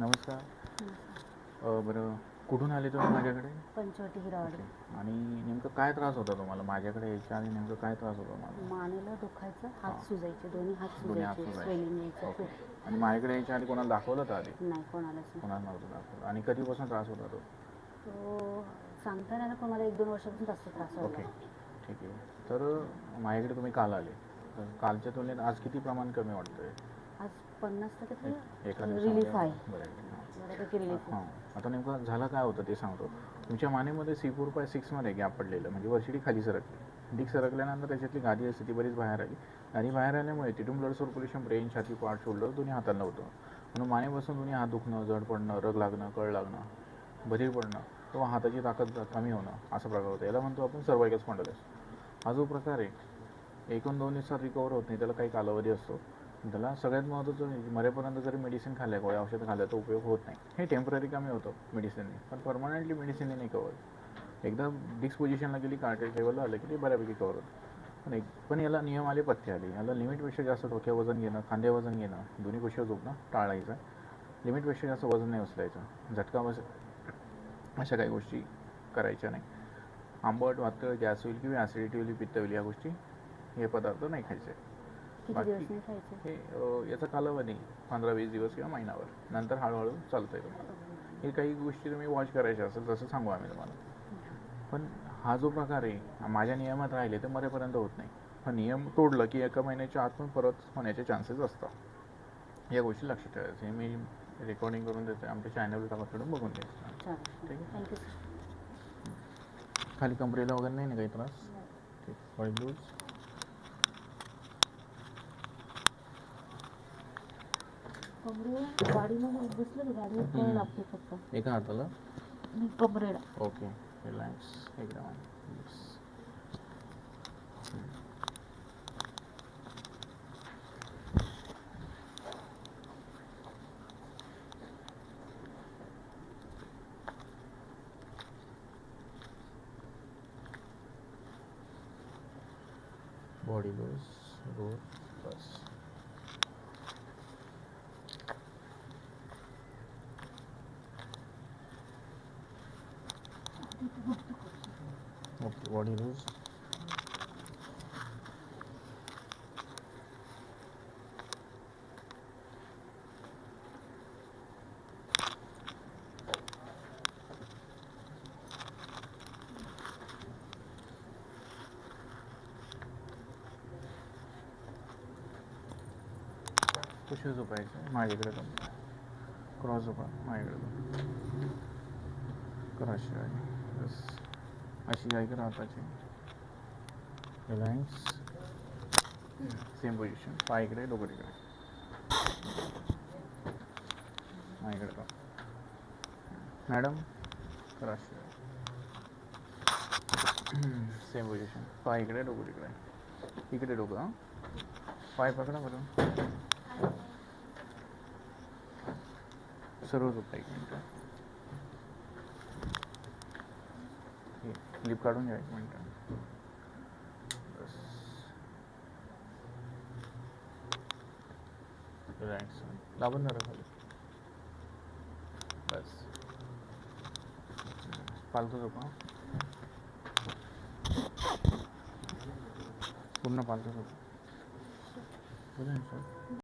नमस्कार. अ, बरं कुठून आले तुम्ही माझ्याकडे? पंचवटी हिरावाडी आणि नेमकं काय त्रास होता तुम्हाला? माझ्याकडे यायच्या आधी नेमकं काय त्रास होता मला मानेला दुखायचं हां. हात सुजायचे दोन्ही हात दोन्ही हात सुजायचे सुजायचे. स्वेलिंग यायचं ओके. खूप आणि माझ्याकडे यायच्या आधी कोणाला दाखवलं होतं आधी? नाही कोणालाच नाही. कोणाला नव्हतं दाखवलं. आणि कधीपासून त्रास होता तो? तो सांगता नाही आलं, पण मला एक दोन वर्षापासून जास्त त्रास ओके. होता ठीक आहे. तर माझ्याकडे तुम्ही काल आले. तर कालच्या तुलनेत आज किती प्रमाण कमी वाटतंय? आज पन्नास टक्के रिलीफ? आहे. रिलीफ आता नेमकं झालं काय होतं ते सांगतो. तुमच्या मानेमध्ये सी फोर बाय सिक्समध्ये गॅप पडलेलं म्हणजे वर्षिडी खाली सरकली. डिक सरकल्यानंतर त्याच्यातली गादी असते ती बरीच बाहेर आली. गादी बाहेर आल्यामुळे तिथून ब्लड सर्क्युलेशन ब्रेन छाती पार्ट शोल्डर दोन्ही हाताला नव्हतं म्हणून मानेपासून दोन्ही हात दुखणं जड पडणं रग लागणं कळ लागणं बधीर पडणं किंवा हाताची ताकद कमी होणं असा प्रकार होता. याला म्हणतो आपण सर्वायकल स्पॉन्डलाइस हा जो प्रकार आहे एकूण दोन दिवसात रिकवर होत नाही त्याला काही कालावधी असतो. त्याला सगळ्यात महत्त्वाचं म्हणजे मरेपर्यंत जरी मेडिसिन खाल्ल्या गोळ्या औषधं खाल्ल्या तर उपयोग होत नाही. हे टेंपररी कमी होतं मेडिसिनने पण परमनंटली मेडिसिनने नाही कवर एकदा डिक्स पोझिशनला गेली कार्टेज लेवलला आलं की ते बऱ्यापैकी कवर होतं. पण एक पण याला नियम आले पथ्य आले. याला लिमिटपेक्षा जास्त डोक्या वजन घेणं खांद्या वजन घेणं दोन्ही गोष्टी झोपणं टाळायचं. लिमिटपेक्षा जास्त वजन नाही उचलायचं. झटका बस अशा काही गोष्टी करायच्या नाही. आंबट वातळ गॅस होईल किंवा ॲसिडिटी होईल पित्त होईल या गोष्टी हे पदार्थ नाही खायचे. बाकी- हे अ, याचा कालावधी पंधरा वीस दिवस किंवा महिनाभर. नंतर हळूहळू चालतं आहे तुम्हाला हे काही गोष्टी तुम्ही वॉच करायच्या असेल तसं सांगू आम्ही तुम्हाला. पण हा जो प्रकार आहे माझ्या नियमात राहिले तर मरेपर्यंत होत नाही. हा नियम तोडलं की एका महिन्याच्या आत पण परत होण्याचे चान्सेस असतात. या गोष्टी लक्षात ठेवायचं. हे मी रेकॉर्डिंग करून देतो आमच्या चॅनलवर टाकून बघून घ्यायचं. ठीक आहे. थँक्यू सर खाली कमरेला वगैरे नाही ना काही त्रास? ठीक. ब्लूज एका हाताला? Okay relax. Body loose roll bus what it is. कशी झोपायचं माझ्याकडे पण. क्रॉस झोपा माझ्याकडे पण. क्रॉस शिवाय बस अशी आहे का हाताची रिलॅक्स सेम पोझिशन पाय इकडे डोकं तिकडे. माझ्याकडे पण मॅडम? शिवाय सेम पोझिशन पाय इकडे डोकं तिकडे. इकडे डोकं हां. पाय पकडा बरं सर्व झोपा एक मिनटं हे काढून घ्या एक मिनटं. बस. रिलॅक्स दाबून धरा खाली. बस. पालतो झोपा पूर्ण पालतो झोपा. बरं सर.